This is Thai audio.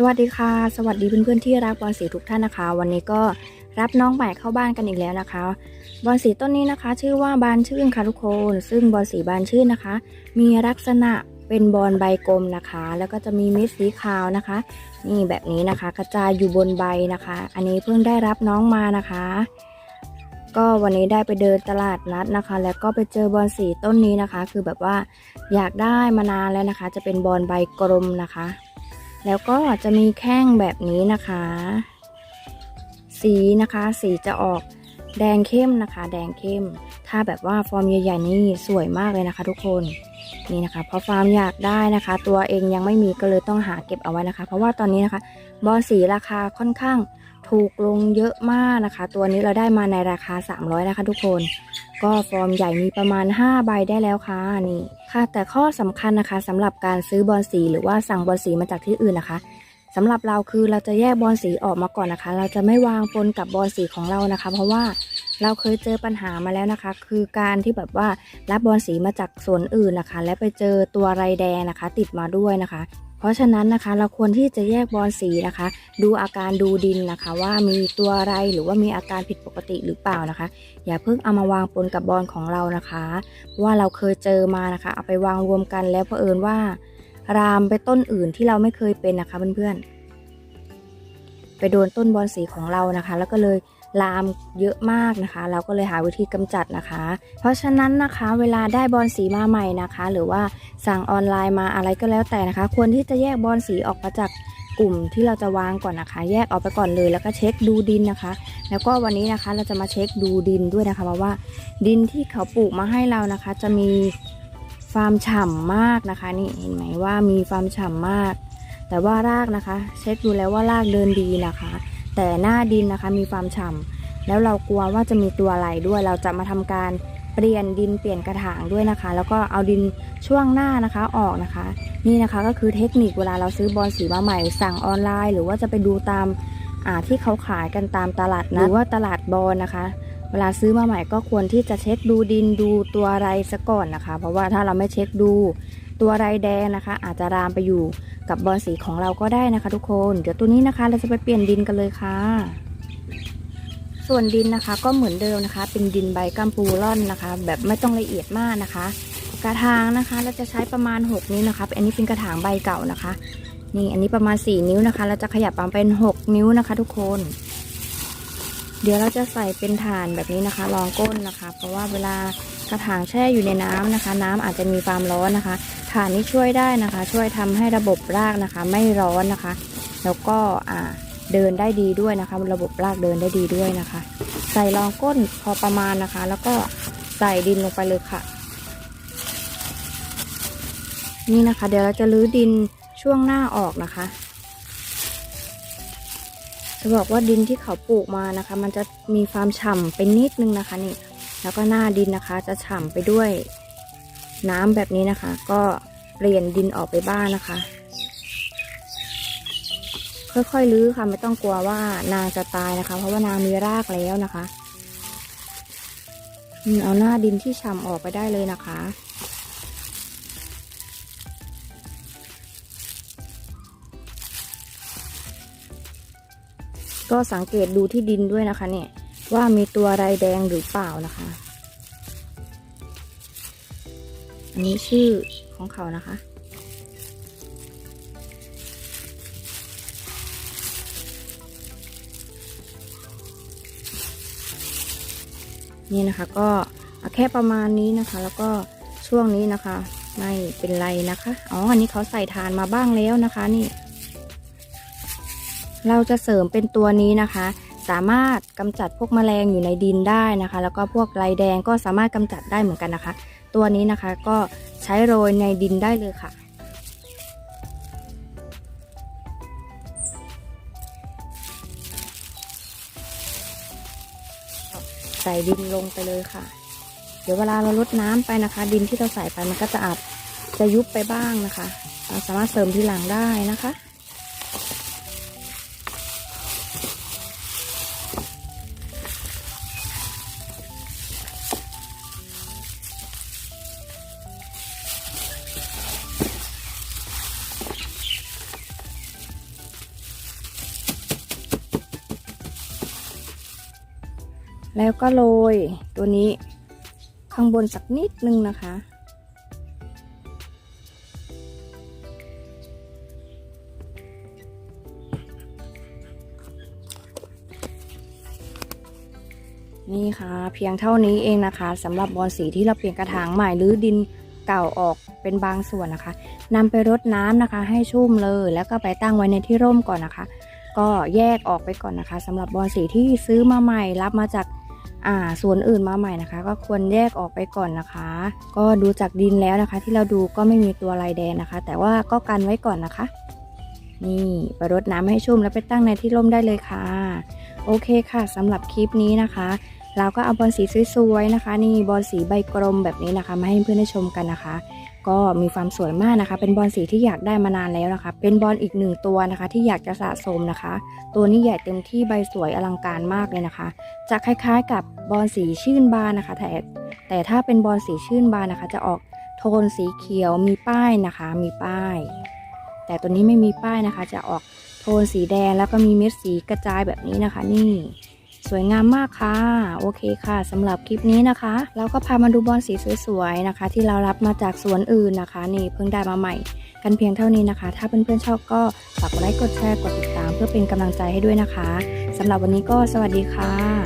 สวัสดีค่ะ สวัสดีเพื่อนๆที่รักบอลสีทุกท่านนะคะ วันนี้ก็รับน้องใหม่เข้าบ้านกันอีกแล้วนะคะ บอลสีต้นนี้นะคะ ชื่อว่าบานชื่นค่ะทุกคน ซึ่งบอลสีบานชื่นนะคะ มีลักษณะเป็นบอลใบกลมนะคะ แล้วก็จะมีเม็ดสีขาวนะคะ นี่แบบนี้นะคะ กระจายอยู่บนใบนะคะ อันนี้เพิ่งได้รับน้องมานะคะ ก็วันนี้ได้ไปเดินตลาดนัดนะคะ แล้วก็ไปเจอบอลสีต้นนี้นะคะ คือแบบว่าอยากได้มานานแล้วนะคะ จะเป็นบอลใบกลมนะคะ แล้วก็จะมีแข้งแบบนี้นะคะ สีนะคะสีจะออกแดงเข้มนะคะ แดงเข้ม ถ้าแบบว่าฟอร์มใหญ่ๆนี่สวยมากเลยนะคะ ทุกคนนี่นะคะเพราะฟาร์มอยากได้นะคะ ตัวเองยังไม่มีก็เลยต้องหาเก็บเอาไว้นะคะ เพราะว่าตอนนี้นะคะบอลสีราคาค่อนข้าง ถูกลงเยอะมากนะคะ ตัวนี้เราได้มาในราคา 300 นะคะ ทุกคน ก็ฟอร์มใหญ่มีประมาณ 5 ใบได้แล้วค่ะนี่ค่ะ แต่ข้อสำคัญนะคะสำหรับการซื้อบอลสีหรือว่าสั่งบอลสีมาจากที่อื่นนะคะสำหรับเราคือเราจะแยกบอลสีออกมาก่อนนะคะ เราจะไม่วางปนกับบอลสีของเรานะคะ เพราะว่าเราเคยเจอปัญหามาแล้วนะคะ คือการที่แบบว่ารับบอลสีมาจากสวนอื่นนะคะ และไปเจอตัวไรแดงนะคะ ติดมาด้วยนะคะ เพราะฉะนั้นนะคะเราควรที่จะแยกบอลสีนะคะ ดูอาการดูดินนะคะ ว่ามีตัวอะไรหรือว่ามีอาการผิดปกติหรือเปล่านะคะ อย่าเพิ่งเอามาวางปนกับบอลของเรานะคะเพราะว่าเราเคยเจอมานะคะ เอาไปวางรวมกันแล้วเผอิญว่ารามไปต้นอื่นที่เราไม่เคยเป็นนะคะเพื่อนๆ ไปโดนต้นบอลสีของเรานะคะ แล้วก็เลยลามเยอะมากนะคะ เราก็เลยหาวิธีกำจัดนะคะ เพราะฉะนั้นนะคะเวลาได้บอลสีมาใหม่นะคะ หรือว่าสั่งออนไลน์มาอะไรก็แล้วแต่นะคะ ควรที่จะแยกบอลสีออกมาจากกลุ่มที่เราจะวางก่อนนะคะ แยกออกไปก่อนเลยแล้วก็เช็คดูดินนะคะ แล้วก็วันนี้นะคะเราจะมาเช็คดูดินด้วยนะคะเพราะว่าดินที่เขาปลูกมาให้เรานะคะ จะมีฟาร์มฉ่ำมากนะคะ นี่เห็นไหมว่ามีฟาร์มฉ่ำมาก แต่ว่ารากนะคะ เช็คดูแล้วว่ารากเดินดีนะคะ แต่หน้าดินนะคะมีฟามฉ่ำแล้วเรากลัวว่าจะมีตัวอะไรด้วย เราจะมาทำการเปลี่ยนดินเปลี่ยนกระถางด้วยนะคะ แล้วก็เอาดินช่วงหน้านะคะออกนะคะ นี่นะคะก็คือเทคนิคเวลาเราซื้อบอลสีมาใหม่ สั่งออนไลน์ หรือว่าจะไปดูตามที่เขาขายกันตามตลาดนะหรือว่าตลาดบอลนะคะ เวลาซื้อมาใหม่ก็ควรที่จะเช็คดูดินดูตัวอะไรซะก่อนนะคะ เพราะว่าถ้าเราไม่เช็คดูตัวไรแดงนะคะ อาจจะรามไปอยู่ กับบอลสีของเราก็ได้นะคะ ทุกคน เดี๋ยวตัวนี้นะคะ เราจะไปเปลี่ยนดินกันเลยค่ะ ส่วนดินนะคะก็เหมือนเดิมนะคะ เป็นดินใบกัมปูร่อนนะคะ แบบไม่ต้องละเอียดมากนะคะ กระถางนะคะ เราจะใช้ประมาณ 6 นิ้วนะคะ อันนี้เป็นกระถางใบเก่านะคะ นี่อันนี้ประมาณ 4 นิ้วนะคะ เราจะขยับมาเป็น 6 นิ้วนะคะ ทุกคน เดี๋ยวเราจะใส่เป็นฐานแบบนี้นะคะรองก้นนะคะ เพราะว่าเวลากระถางแช่อยู่ในน้ำนะคะ น้ำอาจจะมีความร้อนนะคะฐานนี้ช่วยได้นะคะ ช่วยทำให้ระบบรากนะคะ ไม่ร้อนนะคะ แล้วก็อ่าเดินได้ดีด้วยนะคะ ระบบรากเดินได้ดีด้วยนะคะ ใส่รองก้นพอประมาณนะคะ แล้วก็ใส่ดินลงไปเลยค่ะ นี่นะคะ เดี๋ยวเราจะรื้อดินช่วงหน้าออกนะคะ จะบอกว่าดินที่เขาปลูกมานะคะ มันจะมีความฉ่ำไปนิดนึงนะคะนี่ แล้วก็หน้าดินนะคะ จะฉ่ำไปด้วยน้ำแบบนี้นะคะ ก็เปลี่ยนดินออกไปบ้างนะคะ ค่อยๆรื้อค่ะไม่ต้องกลัวว่านางจะตายนะคะ เพราะว่านางมีรากแล้วนะคะเอาหน้าดินที่ฉ่ำออกไปได้เลยนะคะ ก็สังเกตดูที่ดินด้วยนะคะเนี่ยว่ามีตัวไรแดงหรือเปล่านะคะ อันนี้ชื่อของเขานะคะ นี่นะคะก็แค่ประมาณนี้นะคะ แล้วก็ช่วงนี้นะคะ ไม่เป็นไรนะคะ อ๋อ อันนี้เขาใส่ทานมาบ้างแล้วนะคะนี่ เราจะเสริมเป็นตัวนี้นะคะ สามารถกำจัดพวกแมลงอยู่ในดินได้นะคะ แล้วก็พวกไรแดงก็สามารถกำจัดได้เหมือนกันนะคะ ตัวนี้นะคะก็ใช้โรยในดินได้เลยค่ะ ใส่ดินลงไปเลยค่ะ เดี๋ยวเวลาเราลดน้ำไปนะคะ ดินที่เราใส่ไปมันก็จะอาจจะยุบไปบ้างนะคะ เราสามารถเสริมทีหลังได้นะคะ แล้วก็โรยตัวนี้ข้างบนสักนิดนึงนะคะ นี่ค่ะ เพียงเท่านี้เองนะคะสำหรับบอลสีที่เราเปลี่ยนกระถางใหม่หรือดินเก่าออกเป็นบางส่วนนะคะนำไปรดน้ำนะคะ ให้ชุ่มเลย แล้วก็ไปตั้งไว้ในที่ร่มก่อนนะคะ ก็แยกออกไปก่อนนะคะสำหรับบอลสีที่ซื้อมาใหม่รับมาจากอ่าสวนอื่นมาใหม่นะคะ ก็ควรแยกออกไปก่อนนะคะ ก็ดูจากดินแล้วนะคะ ที่เราดูก็ไม่มีตัวลายแดงนะคะ แต่ว่าก็กันไว้ก่อนนะคะ นี่ไปรดน้ำให้ชุ่มแล้วไปตั้งในที่ร่มได้เลยค่ะ โอเคค่ะสำหรับคลิปนี้นะคะเราก็เอาบอลสีสวยๆนะคะ นี่บอลสีใบกลมแบบนี้นะคะมาให้เพื่อนได้ชมกันนะคะ ก็มีความสวยมากนะคะ เป็นบอลสีที่อยากได้มานานแล้วนะคะ เป็นบอลอีกหนึ่งตัวนะคะ ที่อยากจะสะสมนะคะ ตัวนี้ใหญ่เต็มที่ใบสวยอลังการมากเลยนะคะ จะคล้ายๆ กับบอลสีชื่นบานนะคะ แต่แต่ถ้าเป็นบอลสีชื่นบานนะคะ จะออกโทนสีเขียวมีป้ายนะคะ มีป้าย แต่ตัวนี้ไม่มีป้ายนะคะ จะออกโทนสีแดงแล้วก็มีเม็ดสีกระจายแบบนี้นะคะ นี่ สวยงามมากค่ะ โอเคค่ะสำหรับคลิปนี้นะคะ เราก็พามาดูบอลสีสวยๆนะคะ ที่เรารับมาจากสวนอื่นนะคะ นี่เพิ่งได้มาใหม่ กันเพียงเท่านี้นะคะ ถ้าเพื่อนๆชอบก็ฝากกดไลค์กดแชร์กดติดตาม เพื่อเป็นกำลังใจให้ด้วยนะคะสำหรับวันนี้ก็สวัสดีค่ะ